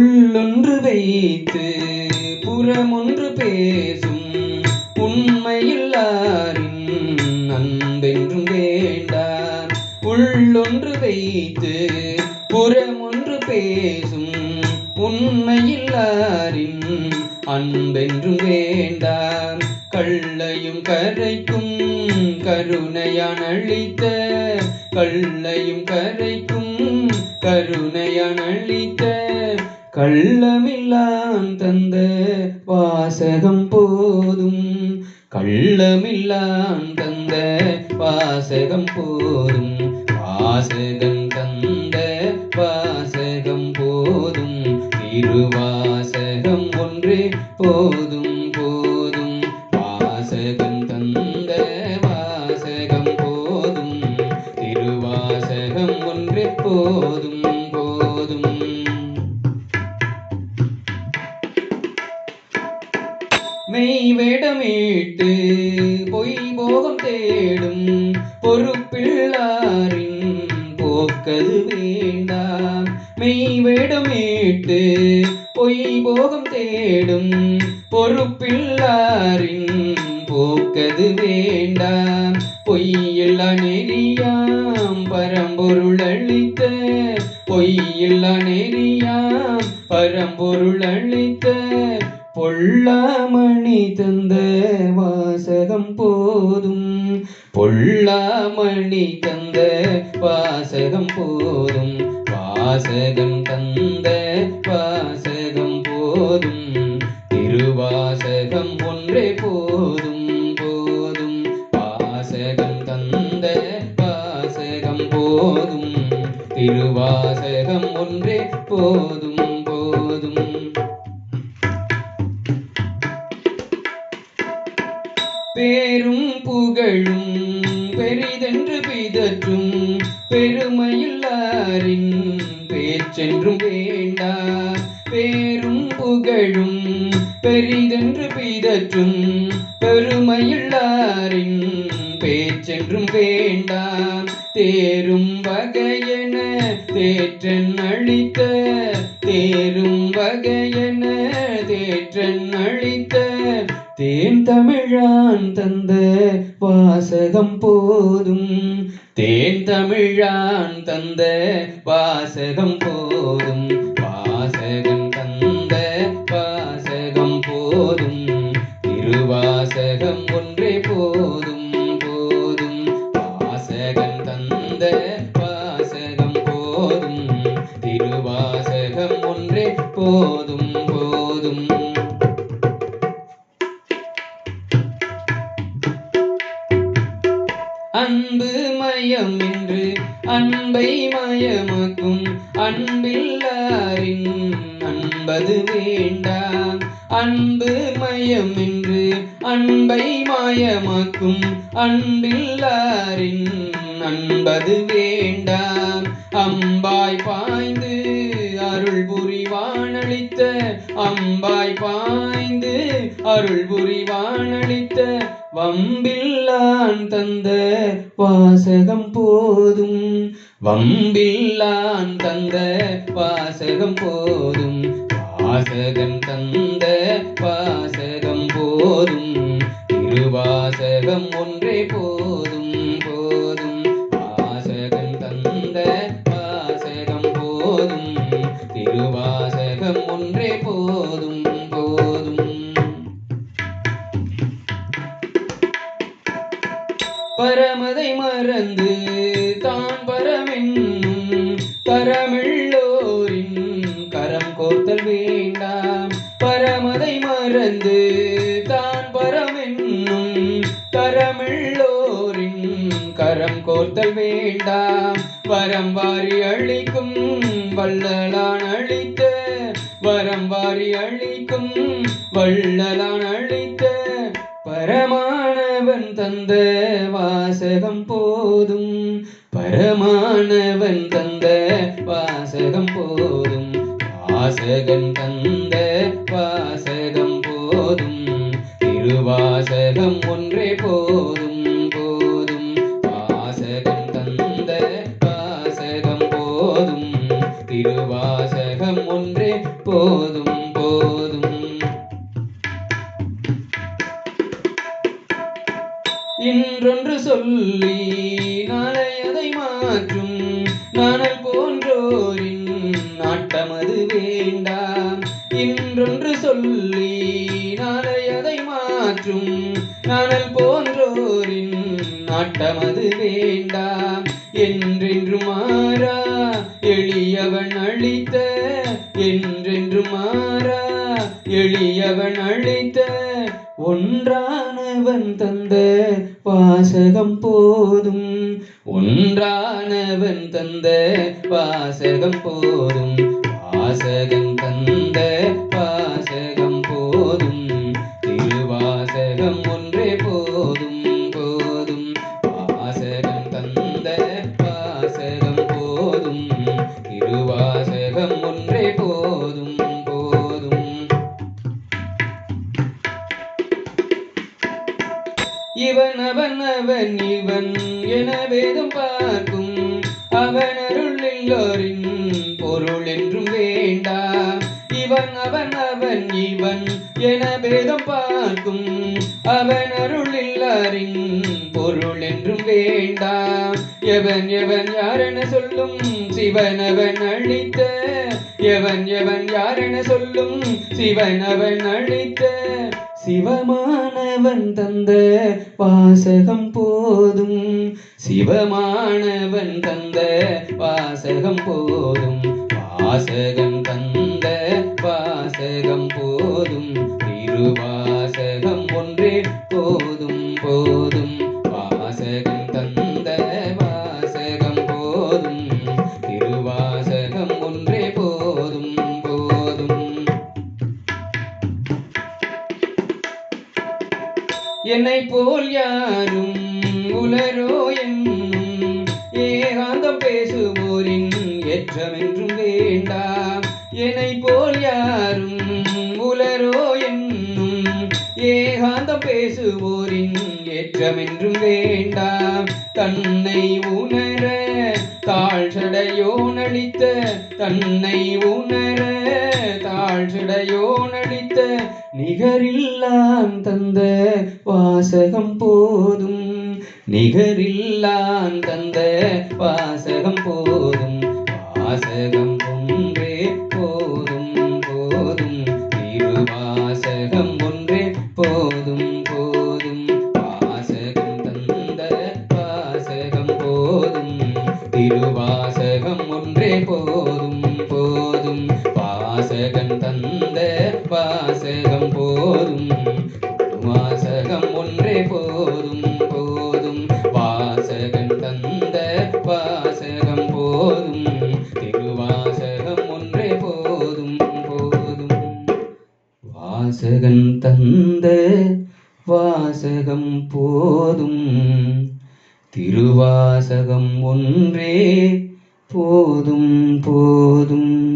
உள்ளொன்று வைத்து புறமொன்று பேசும் உண்மையில்லாரின் அன்பென்றும் வேண்டார். உள்ளொன்று வைத்து புறமொன்று பேசும் உண்மையில்லாரின் அன்பென்றும் வேண்டார். கள்ளையும் கரைக்கும் கருணையான் அளித்த கள்ளையும் கரைக்கும் கருணையான் அளித்த கள்ளமில்லான் தந்த வாசகம் போதும். கள்ளமில்லான் தந்த வாசகம் போதும். வேடமீட்டு பொய் போகம் தேடும் பொறுப்பிள்ளாரின் போக்கது வேண்டாம். மெய் வேடமீட்டு பொய் போகம் தேடும் பொறுப்பிள்ளாரின் போக்கது வேண்டாம். பொய்யில்லா நெறியாம் பரம்பொருள் அளித்த பொய்யில்லா நெறியாம் பரம்பொருள் அளித்த பொல்லாமணி தந்த வாசகம் போதும். பொல்லாமணி தந்த வாசகம் போதும். வாசகம் தந்த பேரும் புகழும் பெரிதென்று பிதற்றும் பெருமையில்லாரின் பேச்சென்றும் வேண்டா. பேரும் புகழும் பெரிதென்று பிதற்றும் பெருமையில்லாரின் பேச்சென்றும் வேண்டா. தேரும் வகையென தேற்றன் அழித்த தேரும் வகையென தேற்றன் அழித்த தமிழான் தந்த வாசகம் போதும். தேன் தமிழான் தந்த வாசகம் போதும். அன்பு மயம் என்று அன்பை மயமாக்கும் அன்பில்லாரின் அன்பது வேண்டாம். அன்பு மயம் என்று அன்பை மாயமாக்கும் அன்பில்லாரின் அன்பது வேண்டாம். அம்பாய் பாய்ந்து அருள் புரிவானளித்த அம்பாய் பாய்ந்து அருள் புரிவானளித்த வம்பில்லான் தந்த வாசகம் போதும். வம்பில்லான் தந்த வாசகம் போதும். வாசகம் தந்த வாசகம் போதும். திருவாசகம் ஒன்று கரமில்லோரின் கரம் கோர்த்தல் வேண்டாம். பரமதை மறந்து தான் பரமென்னும் கரமில்லோரின் கரம் கோர்த்தல் வேண்டாம். வரம் வாரி அழிக்கும் வள்ளலான் அழித்த வரம் வாரி அழிக்கும் வள்ளலான் அழித்த பரமானவன் தந்த வாசகம் போதும். பரமானவன் தந்த வாசகம் போதும். வாசகன் தந்த வாசகம் போதும். திருவாசகம் ஒன்றே போதும் போதும். வாசகன் தந்த வாசகம் போதும். திருவாசகம் ஒன்றே போதும். இன்றொன்று சொல்லி நாளை அதை மாற்றும். சொல்லி நாளை அதை மாற்றும். நாணல் போன்றோரின் நாட்டமது வேண்டாம் என்றென்று மாறா எளியவன் அளித்த என்றென்று மாறா எளியவன் அளித்த ஒன்றானவன் தந்த வாசகம் போதும். ஒன்றானவன் தந்த வாசகம் போதும். வாசகம் தந்த இவன் அவன் அவன் இவன் என வேதம் பார்க்கும். அவன் அருள் எல்லோரின் பொருள் என்றும் வேண்டா. இவன் அவன் அவன் இவன் என வேதம் பார்க்கும். அவன் அருள் எல்லாரின் பொருள் என்றும் வேண்டா. எவன் எவன் யாரென சொல்லும்? சிவன் அவன் அழித்த. எவன் எவன் யாரென சொல்லும்? சிவன் அவன் அழித்த. சிவமானவன் தந்த வாசகம் போதும். சிவமானவன் தந்த வாசகம் போதும். வாசகம் தந்த என்னை போல் யாரும் உலரோ என்னும் ஏகாந்தம் பேசுவோரின் ஏற்றமென்றும் வேண்டாம். என்னை போல் யாரும் உலரோ என்னும் ஏகாந்தம் பேசுவோரின் ஏற்றமென்றும் வேண்டாம். தன்னை உணர தாழ்சடையோனளித்த தன்னை உணர தாழ்சடையோனளித்த நிகரில்லாம் தந்த வாசகம் போதும். நிகரில்லாம் தந்த வாசகம் போதும். வாசகம் வாசகன் தந்த வாசகம் போதும். திருவாசகம் ஒன்றே போதும் போதும்.